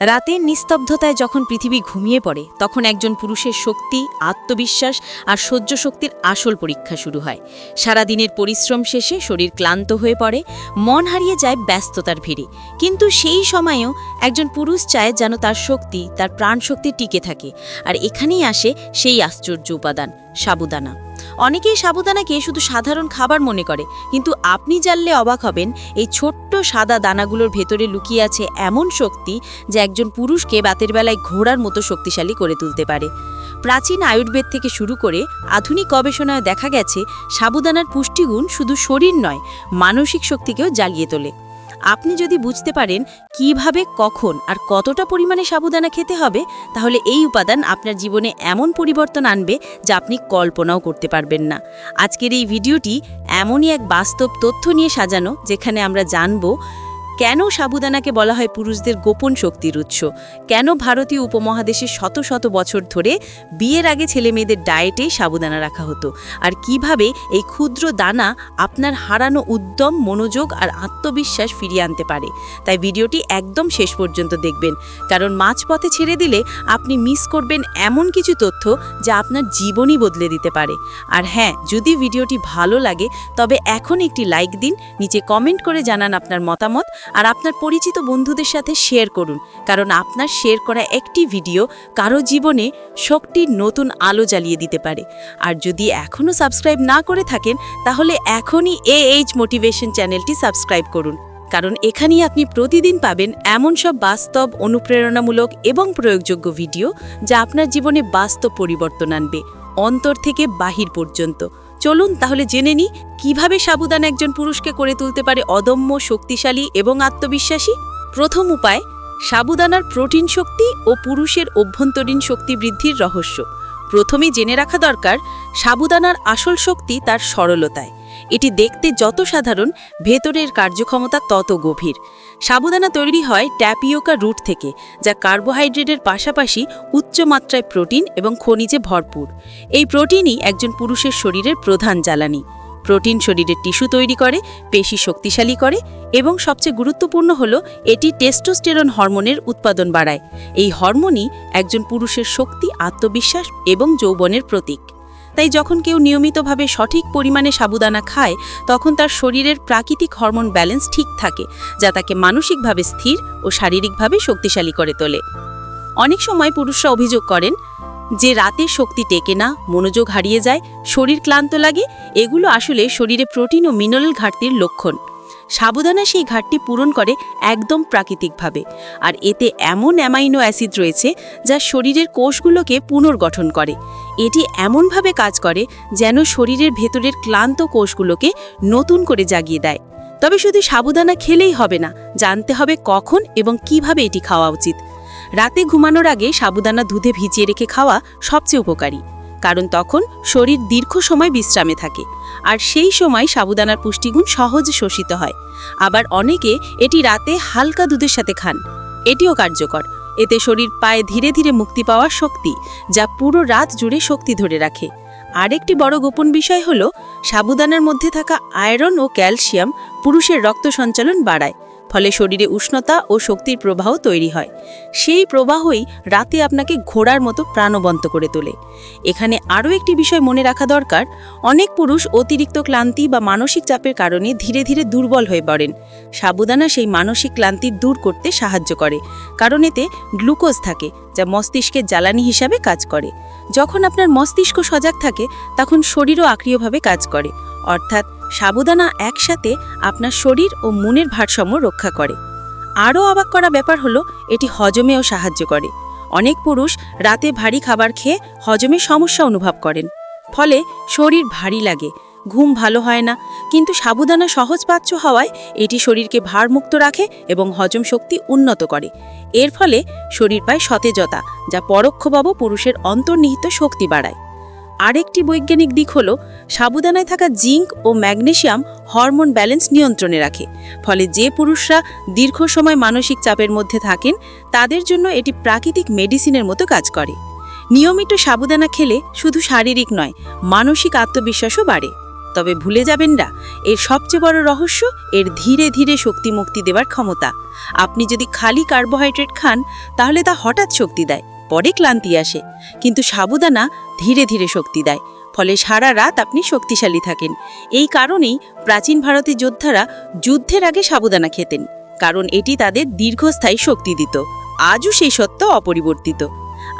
রাতের নিস্তব্ধতায় যখন পৃথিবী ঘুমিয়ে পড়ে, তখন একজন পুরুষের শক্তি, আত্মবিশ্বাস আর সহ্য শক্তির আসল পরীক্ষা শুরু হয়। সারাদিনের পরিশ্রম শেষে শরীর ক্লান্ত হয়ে পড়ে, মন হারিয়ে যায় ব্যস্ততার ভিড়ে। কিন্তু সেই সময়েও একজন পুরুষ চায় যেন তার শক্তি, তার প্রাণশক্তি টিকে থাকে। আর এখানেই আসে সেই আশ্চর্য উপাদান সাবুদানা। অনেকেই সাবুদানাকে শুধু সাধারণ খাবার মনে করে, কিন্তু আপনি জানলে অবাক হবেন, এই ছোট্ট সাদা দানাগুলোর ভেতরে লুকিয়ে আছে এমন শক্তি যা একজন পুরুষকে বাতের বেলায় ঘোড়ার মতো শক্তিশালী করে তুলতে পারে। প্রাচীন আয়ুর্বেদ থেকে শুরু করে আধুনিক গবেষণায় দেখা গেছে, সাবুদানার পুষ্টিগুণ শুধু শরীর নয়, মানসিক শক্তিকেও জ্বালিয়ে তোলে। আপনি যদি বুঝতে পারেন কীভাবে, কখন আর কতটা পরিমাণে সাবুদানা খেতে হবে, তাহলে এই উপাদান আপনার জীবনে এমন পরিবর্তন আনবে যা আপনি কল্পনাও করতে পারবেন না। আজকের এই ভিডিওটি এমনই এক বাস্তব তথ্য নিয়ে সাজানো, যেখানে আমরা জানব কেন সাবুদানাকে বলা হয় পুরুষদের গোপন শক্তির উৎস? কেন ভারতীয় উপমহাদেশে শত শত বছর ধরে বিয়ের আগে ছেলে মেয়েদের ডায়েটেই সাবুদানা রাখা হতো? আর কীভাবে এই ক্ষুদ্র দানা আপনার হারানো উদ্যম, মনোযোগ আর আত্মবিশ্বাস ফিরিয়ে আনতে পারে? তাই ভিডিওটি একদম শেষ পর্যন্ত দেখবেন। কারণ মাঝপথে ছেড়ে দিলে আপনি মিস করবেন এমন কিছু তথ্য যা আপনার জীবনই বদলে দিতে পারে। আর হ্যাঁ যদি ভিডিওটি ভালো লাগে, তবে এখন একটি লাইক দিন, নিচে কমেন্ট করে জানান আপনার মতামত। আর আপনার পরিচিত বন্ধুদের সাথে শেয়ার করুন, কারণ আপনার শেয়ার করা একটি ভিডিও কারও জীবনে শক্তির নতুন আলো জ্বালিয়ে দিতে পারে। আর যদি এখনও সাবস্ক্রাইব না করে থাকেন, তাহলে এখনই এ এইচ মোটিভেশন চ্যানেলটি সাবস্ক্রাইব করুন। কারণ এখানেই আপনি প্রতিদিন পাবেন এমন সব বাস্তব, অনুপ্রেরণামূলক এবং প্রয়োগযোগ্য ভিডিও যা আপনার জীবনে বাস্তব পরিবর্তন আনবে, অন্তর থেকে বাহির পর্যন্ত। চলুন তাহলে জেনে নিই, কীভাবে সাবুদান একজন পুরুষকে করে তুলতে পারে অদম্য, শক্তিশালী এবং আত্মবিশ্বাসী? প্রথম উপায়, সাবুদানার প্রোটিন শক্তি ও পুরুষের অভ্যন্তরীণ শক্তি বৃদ্ধির রহস্য। প্রথমেই জেনে রাখা দরকার, সাবুদানার আসল শক্তি তার সরলতায়। এটি দেখতে যত সাধারণ, ভেতরের কার্যক্ষমতা তত গভীর। সাবুদানা তৈরি হয় ট্যাপিওকা রুট থেকে, যা কার্বোহাইড্রেটের পাশাপাশি উচ্চ মাত্রায় প্রোটিন এবং খনিজে ভরপুর। এই প্রোটিনই একজন পুরুষের শরীরের প্রধান জ্বালানি। প্রোটিন শরীরের টিস্যু তৈরি করে, পেশি শক্তিশালী করে এবং সবচেয়ে গুরুত্বপূর্ণ হল, এটি টেস্টোস্টেরন হরমোনের উৎপাদন বাড়ায়। এই হরমোনই একজন পুরুষের শক্তি, আত্মবিশ্বাস এবং যৌবনের প্রতীক। তাই যখন কেউ নিয়মিতভাবে সঠিক পরিমাণে সাবুদানা খায়, তখন তার শরীরের প্রাকৃতিক হরমোন ব্যালেন্স ঠিক থাকে, যা তাকে মানসিকভাবে স্থির ও শারীরিকভাবে শক্তিশালী করে তোলে। অনেক সময় পুরুষরা অভিযোগ করেন, যে রাতে শক্তি টেকে না, মনোযোগ হারিয়ে যায়, শরীর ক্লান্ত লাগে, এগুলো আসলে শরীরে প্রোটিন ও মিনারেল ঘাটতির লক্ষণ। সাবুদানা সেই ঘাটটি পূরণ করে একদম প্রাকৃতিকভাবে। আর এতে এমন অ্যামাইনো অ্যাসিড রয়েছে যা শরীরের কোষগুলোকে পুনর্গঠন করে। এটি এমনভাবে কাজ করে যেন শরীরের ভেতরের ক্লান্ত কোষগুলোকে নতুন করে জাগিয়ে দেয়। তবে শুধু সাবুদানা খেলেই হবে না, জানতে হবে কখন এবং কীভাবে এটি খাওয়া উচিত। রাতে ঘুমানোর আগে সাবুদানা দুধে ভিজিয়ে রেখে খাওয়া সবচেয়ে উপকারী। কারণ তখন শরীর দীর্ঘ সময় বিশ্রামে থাকে, আর সেই সময় সাবুদানার পুষ্টিগুণ সহজে শোষিত হয়। আবার অনেকে এটি রাতে হালকা দুধের সাথে খান। এটিও কার্যকর। এতে শরীর পায়ে ধীরে ধীরে মুক্তি পাওয়ার শক্তি, যা পুরো রাত জুড়ে শক্তি ধরে রাখে। আরেকটি বড় গোপন বিষয় হল, সাবুদানার মধ্যে থাকা আয়রন ও ক্যালসিয়াম পুরুষের রক্ত সঞ্চালন বাড়ায়। ফলে শরীরে উষ্ণতা ও শক্তির প্রবাহ তৈরি হয়। সেই প্রবাহই রাতে আপনাকে ঘোড়ার মতো প্রাণবন্ত করে তোলে। এখানে আরও একটি বিষয় মনে রাখা দরকার, অনেক পুরুষ অতিরিক্ত ক্লান্তি বা মানসিক চাপের কারণে ধীরে ধীরে দুর্বল হয়ে পড়েন। সাবুদানা সেই মানসিক ক্লান্তি দূর করতে সাহায্য করে, কারণ এতে গ্লুকোজ থাকে, যা মস্তিষ্কের জ্বালানি হিসাবে কাজ করে। যখন আপনার মস্তিষ্ক সজাগ থাকে, তখন শরীরও আক্রিয়ভাবে কাজ করে। অর্থাৎ সাবুদানা একসাথে আপনার শরীর ও মনের ভারসাম্য রক্ষা করে। আরও অবাক করা ব্যাপার হলো, এটি হজমেও সাহায্য করে। অনেক পুরুষ রাতে ভারী খাবার খেয়ে হজমে সমস্যা অনুভব করেন। ফলে শরীর ভারী লাগে, ঘুম ভালো হয় না। কিন্তু সাবুদানা সহজপাচ্য হওয়ায় এটি শরীরকে ভারমুক্ত রাখে এবং হজম শক্তি উন্নত করে। এর ফলে শরীর পায় সতেজতা, যা পরোক্ষভাবে পুরুষের অন্তর্নিহিত শক্তি বাড়ায়। আরেকটি বৈজ্ঞানিক দিক হল, সাবুদানায় থাকা জিঙ্ক ও ম্যাগনেশিয়াম হরমোন ব্যালেন্স নিয়ন্ত্রণে রাখে। ফলে যে পুরুষরা দীর্ঘ সময় মানসিক চাপের মধ্যে থাকেন, তাদের জন্য এটি প্রাকৃতিক মেডিসিনের মতো কাজ করে। নিয়মিত সাবুদানা খেলে শুধু শারীরিক নয়, মানসিক আত্মবিশ্বাসও বাড়ে। তবে ভুলে যাবেন না, এর সবচেয়ে বড় রহস্য এর ধীরে ধীরে শক্তি মুক্তি দেওয়ার ক্ষমতা। আপনি যদি খালি কার্বোহাইড্রেট খান, তাহলে তা হঠাৎ শক্তি দেয়। পরে ক্লান্তি আসে। কিন্তু সাবুদানা ধীরে ধীরে শক্তি দেয়, ফলে সারা রাত আপনি শক্তিশালী থাকেন। এই কারণেই প্রাচীন ভারতের যোদ্ধারা যুদ্ধের আগে সাবুদানা খেতেন, কারণ এটি তাদের দীর্ঘস্থায়ী শক্তি দিত। আজও সেই সত্য অপরিবর্তিত।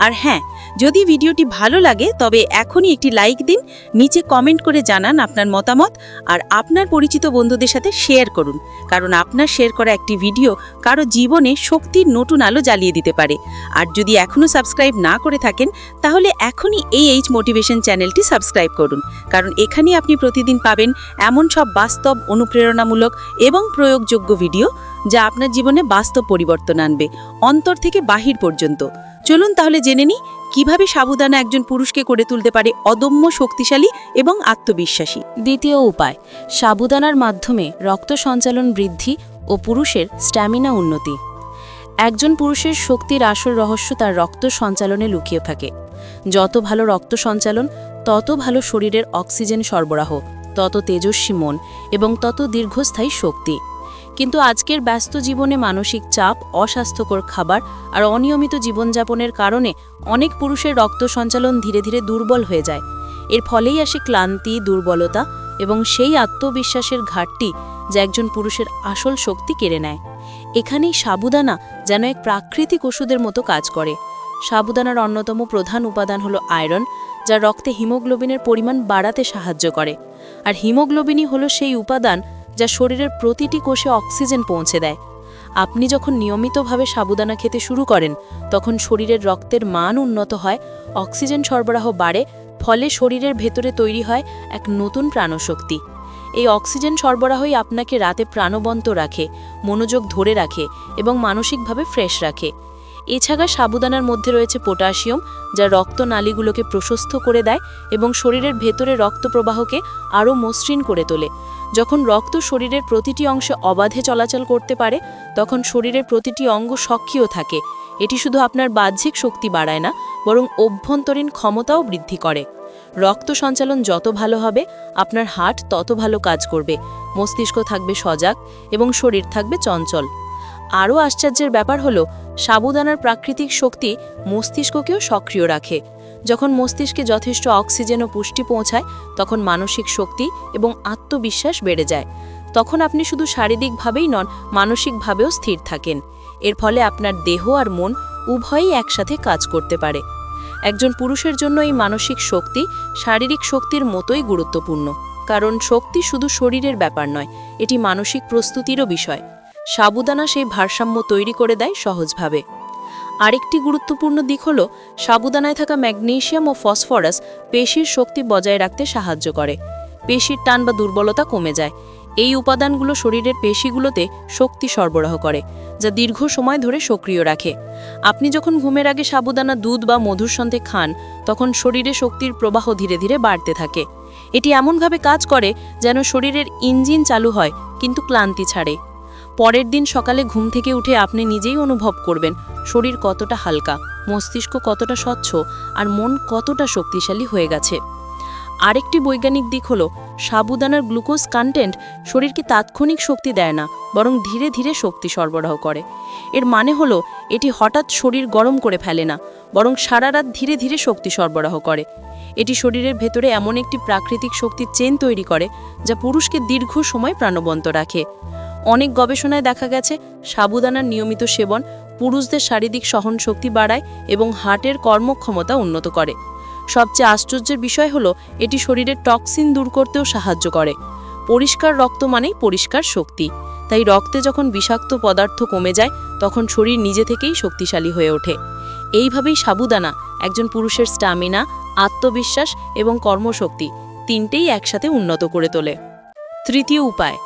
আর হ্যাঁ যদি ভিডিওটি ভালো লাগে, তবে এখনই একটি লাইক দিন, নিচে কমেন্ট করে জানান আপনার মতামত, আর আপনার পরিচিত বন্ধুদের সাথে শেয়ার করুন, কারণ আপনার শেয়ার করা একটি ভিডিও কারও জীবনে শক্তির নতুন আলো জ্বালিয়ে দিতে পারে। আর যদি এখনও সাবস্ক্রাইব না করে থাকেন, তাহলে এখনই এই এইচ মোটিভেশন চ্যানেলটি সাবস্ক্রাইব করুন, কারণ এখানে আপনি প্রতিদিন পাবেন এমন সব বাস্তব, অনুপ্রেরণামূলক এবং প্রয়োগযোগ্য ভিডিও, যা আপনার জীবনে বাস্তব পরিবর্তন আনবে, অন্তর থেকে বাহির পর্যন্ত। চলুন তাহলে জেনে নিই, কীভাবে সাবুদানা একজন পুরুষকে করে তুলতে পারে অদম্য শক্তিশালী এবং আত্মবিশ্বাসী। দ্বিতীয় উপায়, সাবুদানার মাধ্যমে রক্ত সঞ্চালন বৃদ্ধি ও পুরুষের স্ট্যামিনা উন্নতি। একজন পুরুষের শক্তির আসল রহস্য তার রক্ত সঞ্চালনে লুকিয়ে থাকে। যত ভালো রক্ত সঞ্চালন, তত ভালো শরীরের অক্সিজেন সরবরাহ, তত তেজস্বী মন এবং তত দীর্ঘস্থায়ী শক্তি। কিন্তু আজকের ব্যস্ত জীবনে মানসিক চাপ, অস্বাস্থ্যকর খাবার আর অনিয়মিত জীবনযাপনের কারণে অনেক পুরুষের রক্ত সঞ্চালন ধীরে ধীরে দুর্বল হয়ে যায়। এর ফলেই আসে ক্লান্তি, দুর্বলতা এবং সেই আত্মবিশ্বাসের ঘাটতি যা একজন পুরুষের আসল শক্তি কেড়ে নেয়। এখানেই সাবুদানা যেন এক প্রাকৃতিক ওষুধের মতো কাজ করে। সাবুদানার অন্যতম প্রধান উপাদান হলো আয়রন, যা রক্তে হিমোগ্লোবিনের পরিমাণ বাড়াতে সাহায্য করে। আর হিমোগ্লোবিনই হলো সেই উপাদান যা শরীরের প্রতিটি কোষে অক্সিজেন পৌঁছে দেয়। আপনি যখন নিয়মিতভাবে সাবুদানা খেতে শুরু করেন, তখন শরীরের রক্তের মান উন্নত হয়, অক্সিজেন সরবরাহ বাড়ে, ফলে শরীরের ভেতরে তৈরি হয় এক নতুন প্রাণশক্তি। এই অক্সিজেন সরবরাহই আপনাকে রাতে প্রাণবন্ত রাখে, মনোযোগ ধরে রাখে এবং মানসিকভাবে ফ্রেশ রাখে। এছাড়া সাবুদানার মধ্যে রয়েছে পটাশিয়াম, যা রক্তনালীগুলোকে প্রশস্ত করে দেয় এবং শরীরের ভেতরে রক্ত প্রবাহকে আরও মসৃণ করে তোলে। যখন রক্ত শরীরের প্রতিটি অংশে অবাধে চলাচল করতে পারে, তখন শরীরের প্রতিটি অঙ্গ সক্রিয় থাকে। এটি শুধু আপনার বাহ্যিক শক্তি বাড়ায় না, বরং অভ্যন্তরীণ ক্ষমতাও বৃদ্ধি করে। রক্ত সঞ্চালন যত ভালো হবে, আপনার হার্ট তত ভালো কাজ করবে। মস্তিষ্ক থাকবে সজাগ এবং শরীর থাকবে চঞ্চল। আরও আশ্চর্যের ব্যাপার হলো, সাবুদানার প্রাকৃতিক শক্তি মস্তিষ্ককেও সক্রিয় রাখে। যখন মস্তিষ্কে যথেষ্ট অক্সিজেন ও পুষ্টি পৌঁছায়, তখন মানসিক শক্তি এবং আত্মবিশ্বাস বেড়ে যায়। তখন আপনি শুধু শারীরিকভাবেই নন, মানসিকভাবেও স্থির থাকেন। এর ফলে আপনার দেহ আর মন উভয়ই একসাথে কাজ করতে পারে। একজন পুরুষের জন্য এই মানসিক শক্তি শারীরিক শক্তির মতোই গুরুত্বপূর্ণ। কারণ শক্তি শুধু শরীরের ব্যাপার নয়, এটি মানসিক প্রস্তুতিরও বিষয়। সাবুদানা সেই ভারসাম্য তৈরি করে দেয় সহজভাবে। আরেকটি গুরুত্বপূর্ণ দিক হল, সাবুদানায় থাকা ম্যাগনেশিয়াম ও ফসফরাস পেশির শক্তি বজায় রাখতে সাহায্য করে। পেশির টান বা দুর্বলতা কমে যায়। এই উপাদানগুলো শরীরের পেশিগুলোতে শক্তি সরবরাহ করে, যা দীর্ঘ সময় ধরে সক্রিয় রাখে। আপনি যখন ঘুমের আগে সাবুদানা দুধ বা মধুর সন্ধে খান, তখন শরীরে শক্তির প্রবাহ ধীরে ধীরে বাড়তে থাকে। এটি এমনভাবে কাজ করে যেন শরীরের ইঞ্জিন চালু হয়, কিন্তু ক্লান্তি ছাড়ে। পরের দিন সকালে ঘুম থেকে উঠে আপনি নিজেই অনুভব করবেন, শরীর কতটা হালকা, মস্তিষ্ক কতটা স্বচ্ছ, আর মন কতটা শক্তিশালী হয়ে গেছে। আরেকটি বৈজ্ঞানিক দিক হলো, সাবুদানার গ্লুকোজ কন্টেন্ট শরীরকে তাৎক্ষণিক শক্তি দেয় না, বরং ধীরে ধীরে শক্তি সরবরাহ করে। এর মানে হলো, এটি হঠাৎ শরীর গরম করে ফেলে না, বরং সারা রাত ধীরে ধীরে শক্তি সরবরাহ করে। এটি শরীরের ভেতরে এমন একটি প্রাকৃতিক শক্তির চেন তৈরি করে, যা পুরুষকে দীর্ঘ সময় প্রাণবন্ত রাখে। অনেক গবেষণায় দেখা গেছে, সাবুদানার নিয়মিত সেবন পুরুষদের শারীরিক সহনশক্তি বাড়ায় এবং হার্টের কর্মক্ষমতা উন্নত করে। সবচেয়ে আশ্চর্যের বিষয় হলো, এটি শরীরের টক্সিন দূর করতেও সাহায্য করে। পরিষ্কার রক্ত মানেই পরিষ্কার শক্তি। তাই রক্তে যখন বিষাক্ত পদার্থ কমে যায়, তখন শরীর নিজে থেকেই শক্তিশালী হয়ে ওঠে। এইভাবেই সাবুদানা একজন পুরুষের স্টামিনা আত্মবিশ্বাস এবং কর্মশক্তি তিনটেই একসাথে উন্নত করে তোলে। তৃতীয় উপায়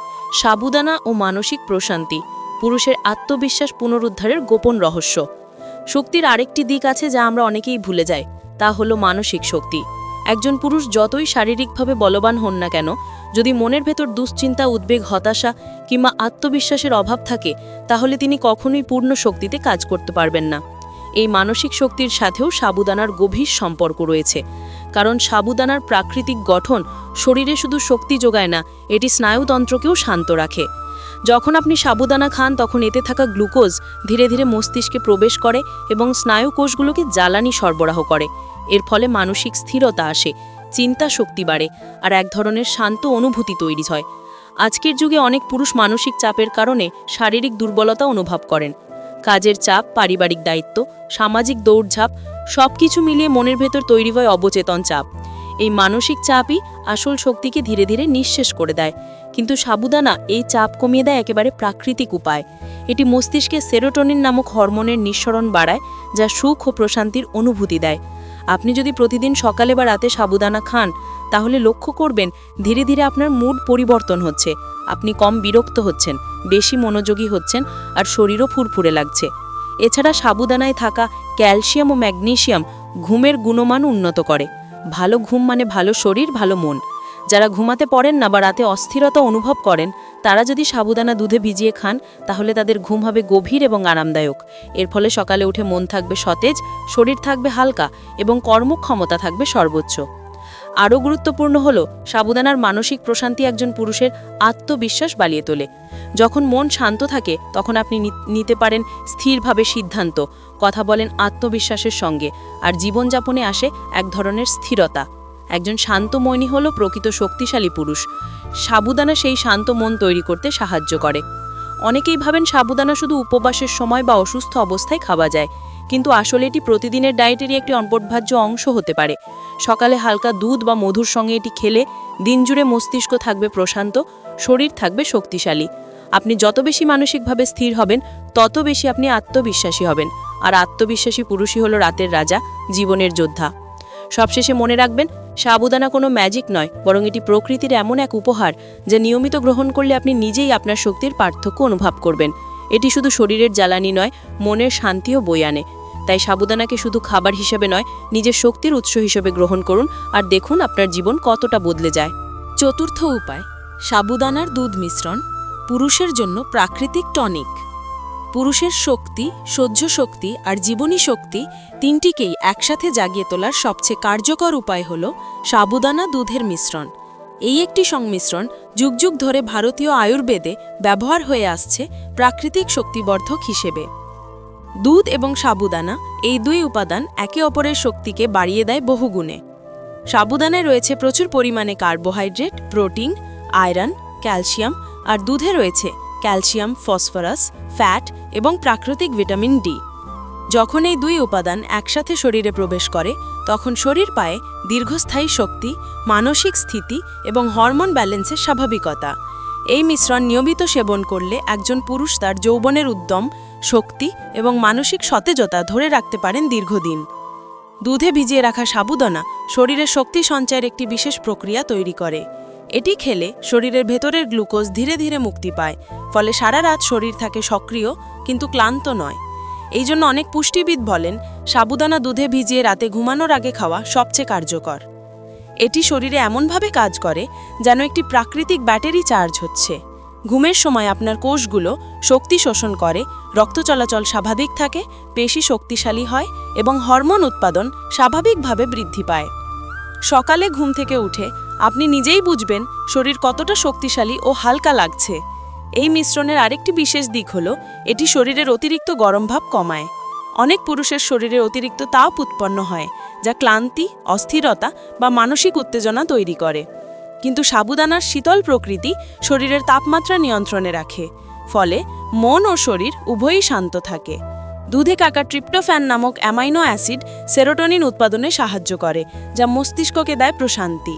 সাবুদানা ও মানসিক প্রশান্তি, পুরুষের আত্মবিশ্বাস পুনরুদ্ধারের গোপন রহস্য। শক্তির আরেকটি দিক আছে যা আমরা অনেকেই ভুলে যাই, তা হলো মানসিক শক্তি। একজন পুরুষ যতই শারীরিকভাবে বলবান হন না কেন, যদি মনের ভেতর দুশ্চিন্তা, উদ্বেগ, হতাশা কিংবা আত্মবিশ্বাসের অভাব থাকে, তাহলে তিনি কখনোই পূর্ণ শক্তিতে কাজ করতে পারবেন না। এই মানসিক শক্তির সাথেও সাবুদানার গভীর সম্পর্ক রয়েছে। কারণ সাবুদানার প্রাকৃতিক গঠন শরীরে শুধু শক্তি যোগায় না, এটি স্নায়ুতন্ত্রকেও শান্ত রাখে। যখন আপনি সাবুদানা খান, তখন এতে থাকা গ্লুকোজ ধীরে ধীরে মস্তিষ্কে প্রবেশ করে এবং স্নায়ু কোষগুলোকে জ্বালানি সরবরাহ করে। এর ফলে মানসিক স্থিরতা আসে, চিন্তা শক্তি বাড়ে আর এক ধরনের শান্ত অনুভূতি তৈরি হয়। আজকের যুগে অনেক পুরুষ মানসিক চাপের কারণে শারীরিক দুর্বলতা অনুভব করেন। কাজের চাপ, পারিবারিক দায়িত্ব, সামাজিক দৌড়ঝাঁপ সব কিছু মিলিয়ে মনের ভেতর তৈরি হয় অবচেতন চাপ। এই মানসিক চাপই আসল শক্তিকে ধীরে ধীরে নিঃশেষ করে দেয়। কিন্তু সাবুদানা এই চাপ কমিয়ে দেয় একেবারে প্রাকৃতিক উপায়। এটি মস্তিষ্কে সেরোটোনিন নামক হরমোনের নিঃসরণ বাড়ায়, যা সুখ ও প্রশান্তির অনুভূতি দেয়। আপনি যদি প্রতিদিন সকালে বা রাতে সাবুদানা খান, তাহলে লক্ষ্য করবেন ধীরে ধীরে আপনার মুড পরিবর্তন হচ্ছে। আপনি কম বিরক্ত হচ্ছেন, বেশি মনোযোগী হচ্ছেন আর শরীরও ফুরফুরে লাগছে। এছাড়া সাবুদানায় থাকা ক্যালসিয়াম ও ম্যাগনেশিয়াম ঘুমের গুণমান উন্নত করে। ভালো ঘুম মানে ভালো শরীর, ভালো মন। যারা ঘুমাতে পারেন না বা রাতে অস্থিরতা অনুভব করেন, তারা যদি সাবুদানা দুধে ভিজিয়ে খান, তাহলে তাদের ঘুম হবে গভীর এবং আরামদায়ক। এর ফলে সকালে উঠে মন থাকবে সতেজ, শরীর থাকবে হালকা এবং কর্মক্ষমতা থাকবে সর্বোচ্চ। আরও গুরুত্বপূর্ণ হল সাবুদানার মানসিক প্রশান্তি একজন পুরুষের আত্মবিশ্বাস বাড়িয়ে তোলে। যখন মন শান্ত থাকে, তখন আপনি নিতে পারেন স্থিরভাবে সিদ্ধান্ত, কথা বলেন আত্মবিশ্বাসের সঙ্গে, আর জীবনযাপনে আসে এক ধরনের স্থিরতা। একজন শান্ত মনই হল প্রকৃত শক্তিশালী পুরুষ। সাবুদানা সেই শান্ত মন তৈরি করতে সাহায্য করে। অনেকেই ভাবেন সাবুদানা শুধু উপবাসের সময় বা অসুস্থ অবস্থায় খাওয়া যায়। কিন্তু আসলে এটি প্রতিদিনের ডায়েটেরই একটি অপরিহার্য অংশ হতে পারে। সকালে হালকা দুধ বা মধুর সঙ্গে এটি খেলে দিনজুড়ে মস্তিষ্ক থাকবে প্রশান্ত, শরীর থাকবে শক্তিশালী। আপনি যত বেশি মানসিকভাবে স্থির হবেন, তত বেশি আপনি আত্মবিশ্বাসী হবেন। আর আত্মবিশ্বাসী পুরুষই হলো রাতের রাজা, জীবনের যোদ্ধা। সবশেষে মনে রাখবেন, সাবুদানা কোনো ম্যাজিক নয়, বরং এটি প্রকৃতির এমন এক উপহার যা নিয়মিত গ্রহণ করলে আপনি নিজেই আপনার শক্তির পার্থক্য অনুভব করবেন। এটি শুধু শরীরের জ্বালানি নয়, মনের শান্তিও বই আনে। তাই সাবুদানাকে শুধু খাবার হিসেবে নয়, নিজের শক্তির উৎস হিসেবে গ্রহণ করুন আর দেখুন আপনার জীবন কতটা বদলে যায়। চতুর্থ উপায়, সাবুদানার দুধ মিশ্রণ, পুরুষের জন্য প্রাকৃতিক টনিক। পুরুষের শক্তি, সহ্য শক্তি আর জীবনী শক্তি তিনটিকেই একসাথে জাগিয়ে তোলার সবচেয়ে কার্যকর উপায় হল সাবুদানা দুধের মিশ্রণ। এই একটি সংমিশ্রণ যুগ যুগ ধরে ভারতীয় আয়ুর্বেদে ব্যবহার হয়ে আসছে প্রাকৃতিক শক্তিবর্ধক হিসেবে। দুধ এবং সাবুদানা, এই দুই উপাদান একে অপরের শক্তিকে বাড়িয়ে দেয় বহুগুণে। সাবুদানায় রয়েছে প্রচুর পরিমাণে কার্বোহাইড্রেট, প্রোটিন, আয়রন, ক্যালসিয়াম, আর দুধে রয়েছে ক্যালসিয়াম, ফসফরাস, ফ্যাট এবং প্রাকৃতিক ভিটামিন ডি। যখন এই দুই উপাদান একসাথে শরীরে প্রবেশ করে, তখন শরীর পায় দীর্ঘস্থায়ী শক্তি, মানসিক স্থিতি এবং হরমোন ব্যালেন্সের স্বাভাবিকতা। এই মিশ্রণ নিয়মিত সেবন করলে একজন পুরুষ তার যৌবনের উদ্যম শক্তি এবং মানসিক সতেজতা ধরে রাখতে পারেন দীর্ঘদিন। দুধে ভিজিয়ে রাখা সাবুদানা শরীরে শক্তি সঞ্চয়ের একটি বিশেষ প্রক্রিয়া তৈরি করে। এটি খেলে শরীরের ভেতরের গ্লুকোজ ধীরে ধীরে মুক্তি পায়, ফলে সারা রাত শরীর থাকে সক্রিয় কিন্তু ক্লান্ত নয়। এই জন্য অনেক পুষ্টিবিদ বলেন, সাবুদানা দুধে ভিজিয়ে রাতে ঘুমানোর আগে খাওয়া সবচেয়ে কার্যকর। এটি শরীরে এমনভাবে কাজ করে যেন একটি প্রাকৃতিক ব্যাটারি চার্জ হচ্ছে। ঘুমের সময় আপনার কোষগুলো শক্তি শোষণ করে, রক্ত চলাচল স্বাভাবিক থাকে, পেশি শক্তিশালী হয় এবং হরমোন উৎপাদন স্বাভাবিকভাবে বৃদ্ধি পায়। সকালে ঘুম থেকে উঠে আপনি নিজেই বুঝবেন শরীর কতটা শক্তিশালী ও হালকা লাগছে। এই মিশ্রণের আরেকটি বিশেষ দিক হল, এটি শরীরের অতিরিক্ত গরম ভাব কমায়। অনেক পুরুষের শরীরে অতিরিক্ত তাপ উৎপন্ন হয়, যা ক্লান্তি, অস্থিরতা বা মানসিক উত্তেজনা তৈরি করে। কিন্তু সাবুদানার শীতল প্রকৃতি শরীরের তাপমাত্রা নিয়ন্ত্রণে রাখে। ফলে মন ও শরীর উভয়ই শান্ত থাকে। দুধে কাকা ট্রিপ্টোফ্যান নামক অ্যামাইনো অ্যাসিড সেরোটোনিন উৎপাদনে সাহায্য করে, যা মস্তিষ্ককে দেয় প্রশান্তি।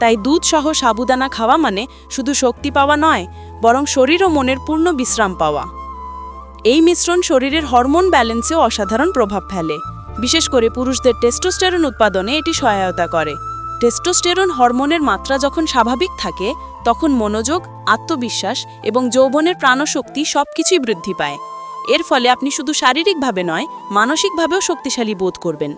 তাই দুধ সহ সাবুদানা খাওয়া মানে শুধু শক্তি পাওয়া নয়, বরং শরীর ও মনের পূর্ণ বিশ্রাম পাওয়া। এই মিশ্রণ শরীরের হরমোন ব্যালেন্সেও অসাধারণ প্রভাব ফেলে। বিশেষ করে পুরুষদের টেস্টোস্টেরন উৎপাদনে এটি সহায়তা করে। টেস্টোস্টেরন হরমোনের মাত্রা যখন স্বাভাবিক থাকে, তখন মনোযোগ, আত্মবিশ্বাস এবং যৌবনের প্রাণশক্তি সব কিছুই বৃদ্ধি পায়। এর ফলে আপনি শুধু শারীরিকভাবে নয়, মানসিকভাবেও শক্তিশালী বোধ করবেন।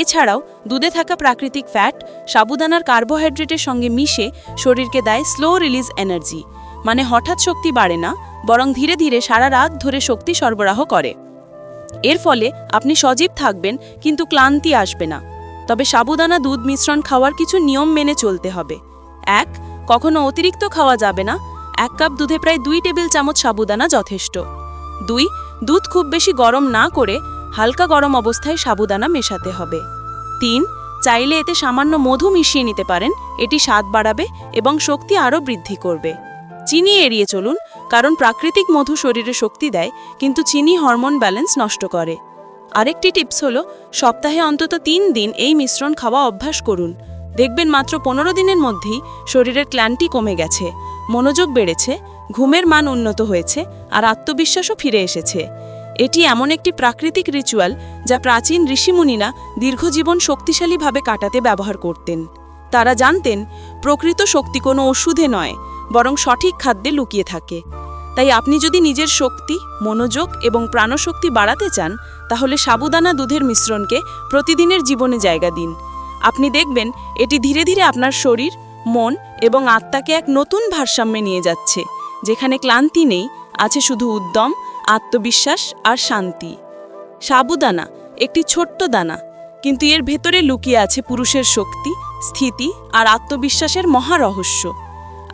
এছাড়াও, দুধে থাকা প্রাকৃতিক ফ্যাট, সাবুদানার কার্বোহাইড্রেটের সঙ্গে মিশে শরীরকে দেয় স্লো রিলিজ এনার্জি। মানে হঠাৎ শক্তি বাড়ে না, বরং ধীরে ধীরে সারা রাত ধরে শক্তি সরবরাহ করে। এর ফলে আপনি সজীব থাকবেন, কিন্তু ক্লান্তি আসবে না। তবে সাবুদানা দুধ মিশ্রণ খাওয়ার কিছু নিয়ম মেনে চলতে হবে। এক, কখনো অতিরিক্ত খাওয়া যাবে না। এক কাপ দুধে প্রায় দুই টেবিল চামচ সাবুদানা যথেষ্ট। দুই, দুধ খুব বেশি গরম না করে হালকা গরম অবস্থায় সাবুদানা মেশাতে হবে। তিন, চাইলে এতে সামান্য মধু মিশিয়ে নিতে পারেন। এটি স্বাদ বাড়াবে এবং শক্তি আরও বৃদ্ধি করবে। চিনি এড়িয়ে চলুন, কারণ প্রাকৃতিক মধু শরীরে শক্তি দেয়, কিন্তু চিনি হরমোন ব্যালেন্স নষ্ট করে। আরেকটি টিপস হলো, সপ্তাহে অন্তত তিন দিন এই মিশ্রণ খাওয়া অভ্যাস করুন। দেখবেন মাত্র পনেরো দিনের মধ্যেই শরীরের ক্লান্তি কমে গেছে, মনোযোগ বেড়েছে, ঘুমের মান উন্নত হয়েছে আর আত্মবিশ্বাসও ফিরে এসেছে। এটি এমন একটি প্রাকৃতিক রিচুয়াল যা প্রাচীন ঋষিমুনিরা দীর্ঘজীবন শক্তিশালীভাবে কাটাতে ব্যবহার করতেন। তারা জানতেন, প্রকৃত শক্তি কোনো ওষুধে নয়, বরং সঠিক খাদ্যে লুকিয়ে থাকে। তাই আপনি যদি নিজের শক্তি, মনোযোগ এবং প্রাণশক্তি বাড়াতে চান, তাহলে সাবুদানা দুধের মিশ্রণকে প্রতিদিনের জীবনে জায়গা দিন। আপনি দেখবেন এটি ধীরে ধীরে আপনার শরীর, মন এবং আত্মাকে এক নতুন ভারসাম্যে নিয়ে যাচ্ছে, যেখানে ক্লান্তি নেই, আছে শুধু উদ্যম, আত্মবিশ্বাস আর শান্তি। সাবুদানা একটি ছোট্ট দানা, কিন্তু এর ভেতরে লুকিয়ে আছে পুরুষের শক্তি, স্থিতি আর আত্মবিশ্বাসের মহারহস্য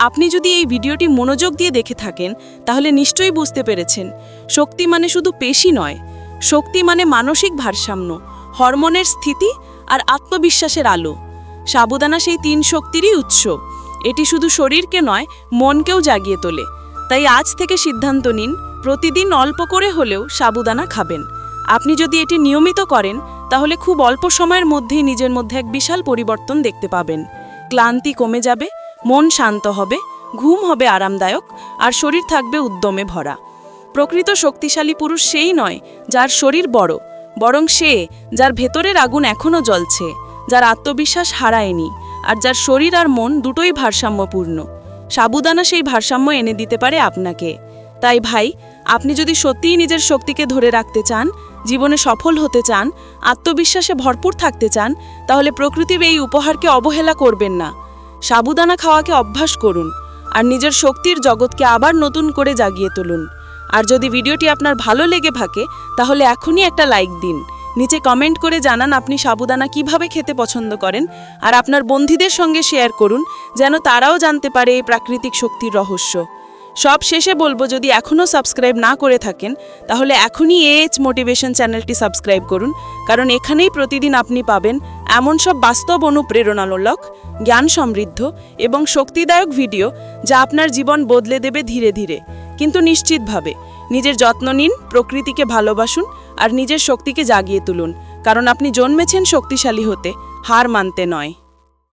আপনি যদি এই ভিডিওটি মনোযোগ দিয়ে দেখে থাকেন, তাহলে নিশ্চয়ই বুঝতে পেরেছেন, শক্তি মানে শুধু পেশি নয়, শক্তি মানে মানসিক ভারসাম্য, হরমোনের স্থিতি আর আত্মবিশ্বাসের আলো। সাবুদানা সেই তিন শক্তিরই উৎস, এটি শুধু শরীরকে নয়, মনকেও জাগিয়ে তোলে। তাই আজ থেকে সিদ্ধান্ত নিন, প্রতিদিন অল্প করে হলেও সাবুদানা খাবেন। আপনি যদি এটি নিয়মিত করেন, তাহলে খুব অল্প সময়ের মধ্যেই নিজের মধ্যে এক বিশাল পরিবর্তন দেখতে পাবেন। ক্লান্তি কমে যাবে মন শান্ত হবে, ঘুম হবে আরামদায়ক, আর শরীর থাকবে উদ্যমে ভরা। প্রকৃত শক্তিশালী পুরুষ সেই নয় যার শরীর বড়, বরং সে যার ভেতরের আগুন এখনও জ্বলছে, যার আত্মবিশ্বাস হারায়নি, আর যার শরীর আর মন দুটোই ভারসাম্যপূর্ণ। সাবুদানা সেই ভারসাম্য এনে দিতে পারে আপনাকে। তাই ভাই, আপনি যদি সত্যিই নিজের শক্তিকে ধরে রাখতে চান, জীবনে সফল হতে চান, আত্মবিশ্বাসে ভরপুর থাকতে চান, তাহলে প্রকৃতির এই উপহারকে অবহেলা করবেন না। সাবুদানা খাওয়াকে অভ্যাস করুন আর নিজের শক্তির জগৎকে আবার নতুন করে জাগিয়ে তুলুন। আর যদি ভিডিওটি আপনার ভালো লেগে থাকে, তাহলে এখনই একটা লাইক দিন। নিচে কমেন্ট করে জানান আপনি সাবুদানা কীভাবে খেতে পছন্দ করেন আর আপনার বন্ধুদের সঙ্গে শেয়ার করুন, যেন তারাও জানতে পারে এই প্রাকৃতিক শক্তির রহস্য। সব শেষে বলব, যদি এখনও সাবস্ক্রাইব না করে থাকেন, তাহলে এখনই এএইচ মোটিভেশন চ্যানেলটি সাবস্ক্রাইব করুন। কারণ এখানেই প্রতিদিন আপনি পাবেন এমন সব বাস্তব অনুপ্রেরণামূলক, জ্ঞান সমৃদ্ধ এবং শক্তিদায়ক ভিডিও যা আপনার জীবন বদলে দেবে ধীরে ধীরে। কিন্তু নিশ্চিতভাবে নিজের যত্ন নিন, প্রকৃতিকে ভালোবাসুন আর নিজের শক্তিকে জাগিয়ে তুলুন। কারণ আপনি জন্মেছেন শক্তিশালী হতে, হার মানতে নয়।